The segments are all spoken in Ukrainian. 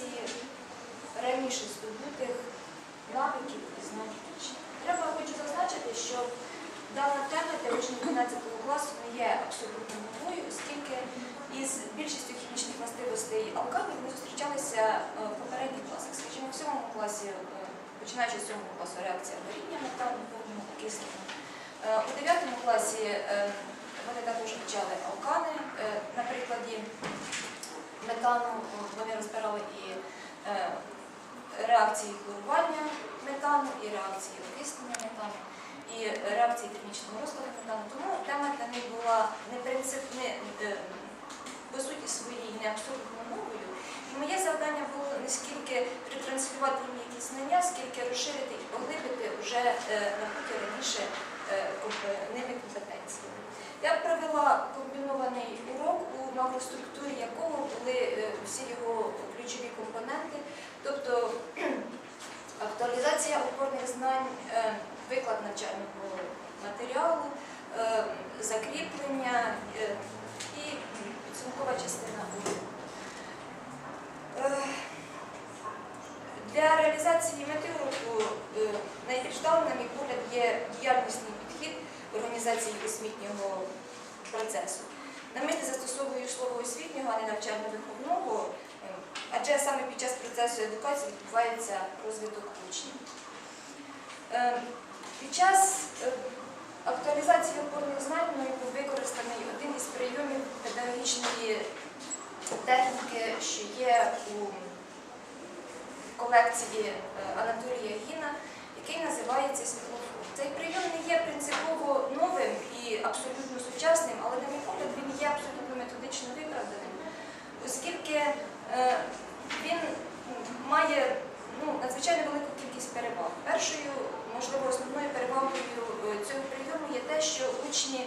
актуалізації раніше здобутих навиків і знань. Треба хочу зазначити, що дана тема для учнів 12 класу не є абсолютно новою, оскільки із більшістю хімічних властивостей алкалів ми зустрічалися е, в попередніх класах. Скажімо, в сьомому класі, е, починаючи з сьомого класу, реакція горіння метану, водного окислення. У 9 класі е, вони також вивчали алкани. На прикладі метану вони розбирали і е, реакції хлорування метану, і реакції окислення метану, і реакції термічного розкладу метану. Тому тема для них була не принцип, не, е, по суті своїй не абсолютно новою. І моє завдання було не скільки ретранслювати їм якісь знання, скільки розширити і поглибити вже е, набуті раніше ними компетенції. Я провела комбінований урок, у макроструктурі якого були е, всі його ключові компоненти, тобто актуалізація опорних знань, е, виклад навчального матеріалу, е, закріплення і підсумкова частина уроку. Для реалізації мети уроку найбільш вдалим, на мій погляд, є діяльнісний підхід організації освітнього процесу. На мені застосовую слово освітнього, а не навчально-виховного, е, адже саме під час процесу едукації відбувається розвиток учнів. Е, Під час е, актуалізації опорних знань мною був використаний один із прийомів педагогічної техніки, що є у колекції е, Анатолія Гіна, який називається світлофор. Цей прийом не є принципово новим і абсолютно сучасним, але, на мій погляд, він є абсолютно методично виправданим, оскільки е, він має ну, надзвичайно велику кількість переваг. Першою, можливо, основною перевагою е, цього прийому є те, що учні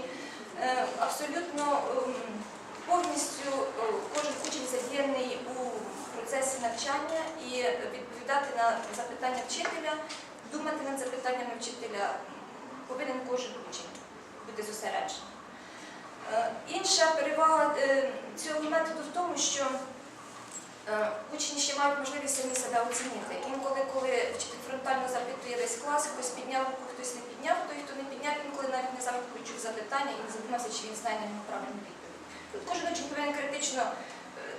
е, абсолютно ем, повністю кожен учень задіяний у процесі навчання і відповідати на запитання вчителя, думати над запитаннями вчителя повинен кожен учень бути зосереджений. Е, Інша перевага е, цього методу в тому, що е, учні ще мають можливість самі себе оцінити. Інколи, коли вчитель фронтально запитує весь клас, хтось підняв хтось не підняв, той, хто не підняв, інколи навіть не завжди почув запитання і не задумався, чи він знає на нього правильну відповідь. Кожен учень повинен критично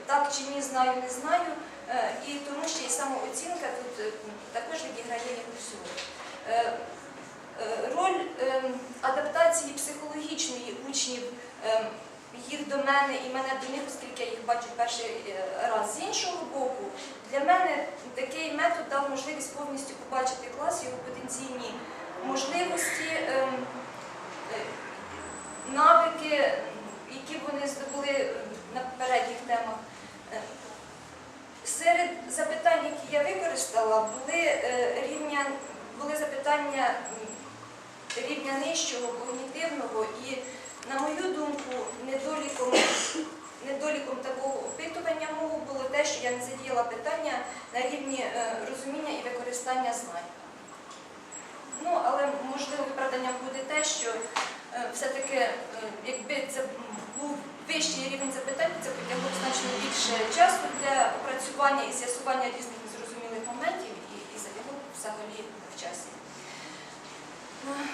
так чи ні, знаю, не знаю, і тому ще і самооцінка тут е, також відіграє якусь. Е, е, Роль е, адаптації психологічної учнів, е, їх до мене і мене до них, оскільки я їх бачу перший е, раз з іншого боку, для мене такий метод дав можливість повністю побачити клас, його потенційні можливості, е, е, навики, які вони здобули на попередніх темах. Е, Серед запитань, які я використала, були е, рівня, були запитання м, рівня нижчого, когнітивного і, на мою думку, недоліком, недоліком такого опитування мого було те, що я не задіяла питання на рівні е, розуміння і використання знань. Ну, але можливо виправданням буде те, що е, все-таки, е, якби це був вищий рівень запитань, це потягло значно більше часу для опрацювання і з'ясування різних незрозумілих моментів і, і забігло взагалі в часі. Е,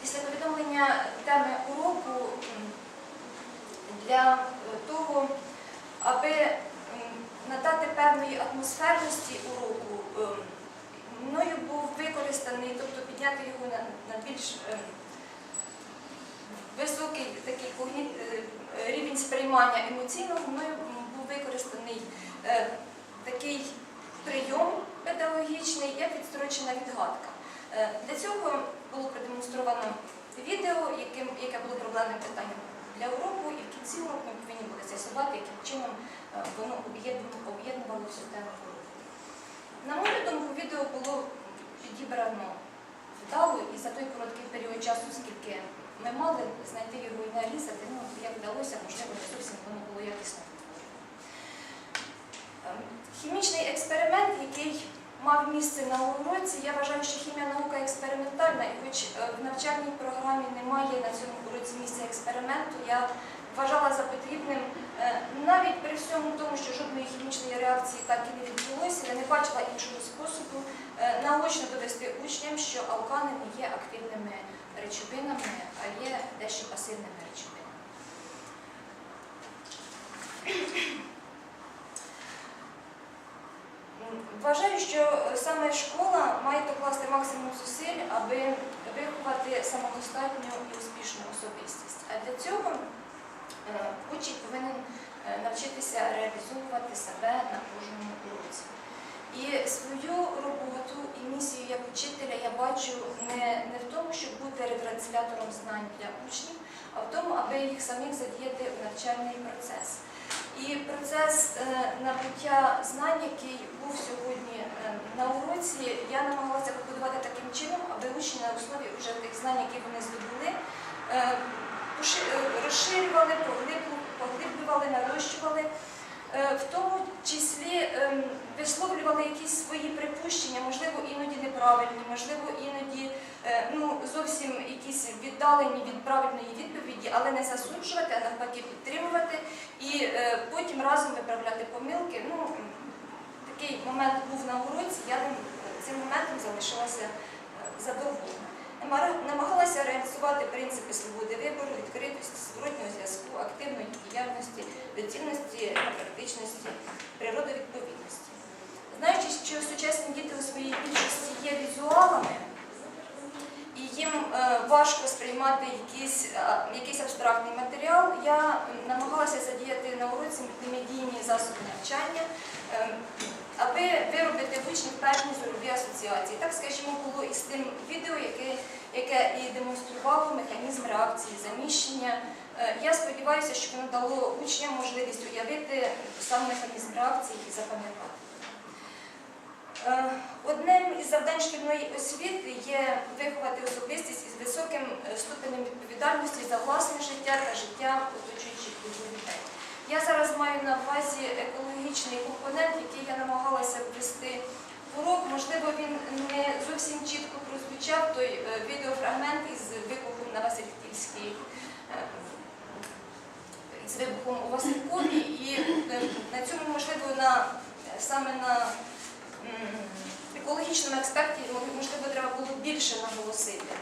Після повідомлення теми уроку для е, того, аби надати певної атмосферності уроку, ем, мною був використаний, тобто підняти його на, більш ем, високий такий е, рівень сприймання емоційного, мною був використаний е, такий прийом педагогічний, як відстрочена відгадка. Е, Для цього було продемонстровано відео, яким, яке було проблемним питанням для уроку, і в кінці уроку ми повинні були з'ясувати, яким чином е, воно об'єднувало всю тему. На мою думку, відео було підібрано вдало і за той короткий період часу, скільки ми мали знайти його і нарізати, ну, як вдалося, можливо, не зовсім воно було якісно. Хімічний експеримент, який мав місце на уроці, я вважаю, що хімія наука експериментальна, і хоч е, в навчальній програмі немає на цьому уроці місця експерименту, я вважала за потрібним, е, навіть при всьому тому, що жодної хімічної реакції так і не відбулося, я не бачила іншого способу е, наочно довести учням, що алкани не є активними речовинами, а є дещо пасивними речовинами. Вважаю, що саме школа має докласти максимум зусиль, аби виховати самодостатню і успішну особистість. А для цього учень повинен е, навчитися реалізовувати себе на кожному уроці. І свою роботу і місію як учителя я бачу не, не в тому, щоб бути ретранслятором знань для учнів, а в тому, аби їх самих задіяти у навчальний процес. І процес е, набуття знань, який був сьогодні е, на уроці, я намагалася побудувати таким чином, аби учні на основі вже тих знань, які вони здобули, е, е, розширювали, поглиблювали, нарощували, е, в тому числі ем, висловлювали якісь свої припущення, можливо, іноді неправильні, можливо, іноді е, ну, зовсім якісь віддалені від правильної відповіді, але не засуджувати, а навпаки підтримувати і е, потім разом виправляти помилки. Ну, такий момент був на уроці, я цим моментом залишилася е, задоволена. Намагалася реалізувати принципи свободи вибору, відкритості, зворотнього зв'язку, активної діяльності, доцільності практичності, природовідповідності. Знаючи, що сучасні діти у своїй більшості є візуалами, і їм е, важко сприймати якийсь, е, якийсь абстрактний матеріал, я намагалася задіяти на уроці мультимедійні засоби навчання, е, аби виробити в учнів певні зорові асоціації. Так, скажімо, було і з тим відео, яке, яке і демонструвало механізм реакції заміщення. Е, Я сподіваюся, що воно дало учням можливість уявити сам механізм реакції і запам'ятати. Е, Одним із завдань шкільної освіти є виховати особистість із високим е, ступенем відповідальності за власне життя та життя оточуючих людей. Я зараз маю на увазі екологічний компонент, який я намагалася ввести в урок. Можливо, він не зовсім чітко прозвучав той е, відеофрагмент із вибухом на Васильківській е, з вибухом у Василькові, і е, на цьому можливо на саме на екологічному аспекті можливо треба було більше наголосити.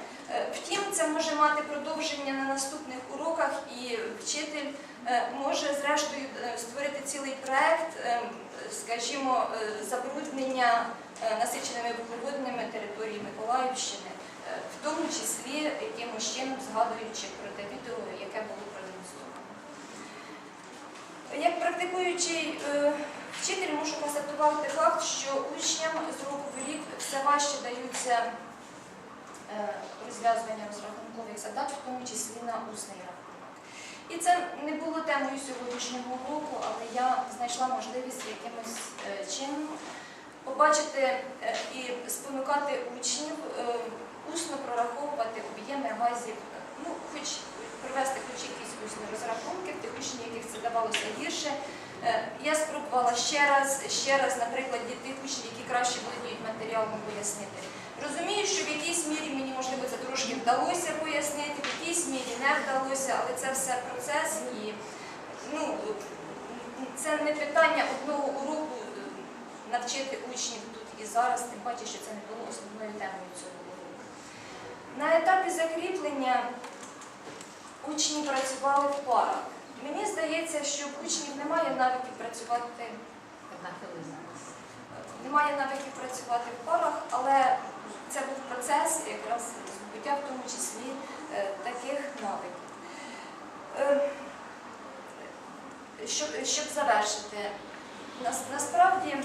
Втім, це може мати продовження на наступних уроках, і вчитель може зрештою створити цілий проект, е, скажімо, е, забруднення е, насиченими вуглеводними території Миколаївщини, е, в тому числі якимось чином згадуючи про те відео, яке було продемонстровано. Як практикуючий вчитель можу констатувати факт, що учням з року в рік все важче даються розв'язування розрахункових задач, в тому числі на усний рахунок. І це не було темою сьогоднішнього року, але я знайшла можливість якимось е, чином побачити е, і спонукати учнів е, усно прораховувати об'єми газів, ну, хоч провести хоч якісь усні розрахунки, в тих учнів, яких це давалося гірше. Е, Я спробувала ще раз, ще раз на прикладі тих учнів, які краще володіють матеріалом, пояснити. Розумію, що в якійсь мірі мені, можливо, це трошки вдалося пояснити, в якійсь мірі не вдалося, але це все процес і ну, це не питання одного уроку навчити учнів тут і зараз, тим паче, що це не було основною темою цього уроку. На етапі закріплення учні працювали в парах. Мені здається, що в учнів немає навиків працювати немає навиків працювати в парах, але це був процес якраз здобуття в тому числі е, таких навиків. Е, Щоб, щоб завершити, нас- насправді,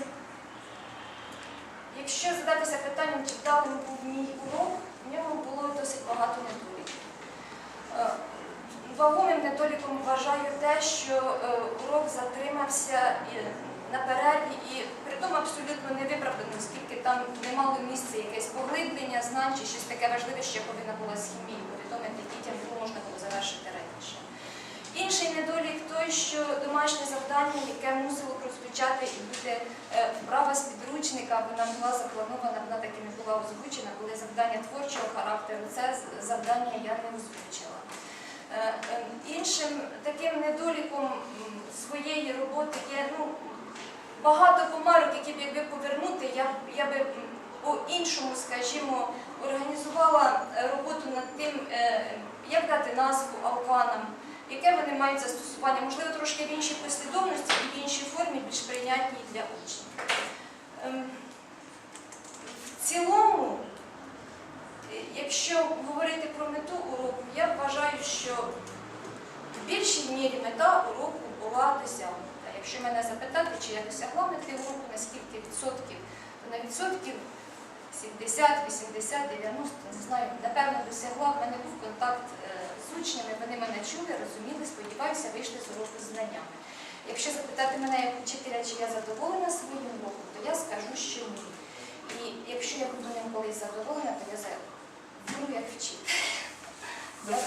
якщо задатися питанням, чи вдалим був мій урок, в ньому було досить багато недоліків. Вагомим недоліком вважаю те, що е, урок затримався на перерві, і при тому абсолютно невиправдано, оскільки там не мало місця якесь поглиблення знань чи щось таке важливе, що повинна була з хімії повідомити дітям, його можна було завершити раніше. Інший недолік той, що домашнє завдання, яке мусило прозвучати і бути е, вправа з підручника, вона була запланована, вона таки не була озвучена, були завдання творчого характеру. Це завдання я не озвучила. Недоліком своєї роботи є ну, багато помарок, які б якби повернути, я, я би по-іншому, скажімо, організувала е, роботу над тим, е, як дати назву алканам, яке вони мають застосування, можливо, трошки в іншій послідовності більшій мірі мета уроку була. Якщо мене запитати, чи я досягла мети уроку, на скільки відсотків, то на відсотків 70, 80, 90, не знаю, напевно, досягла. В мене був контакт е, з учнями, вони мене чули, розуміли, сподіваюся, вийшли з уроку знаннями. Якщо запитати мене як вчителя, чи я задоволена своїм уроком, то я скажу, що ні. І якщо я буду ним колись задоволена, то я буду як вчити. Я.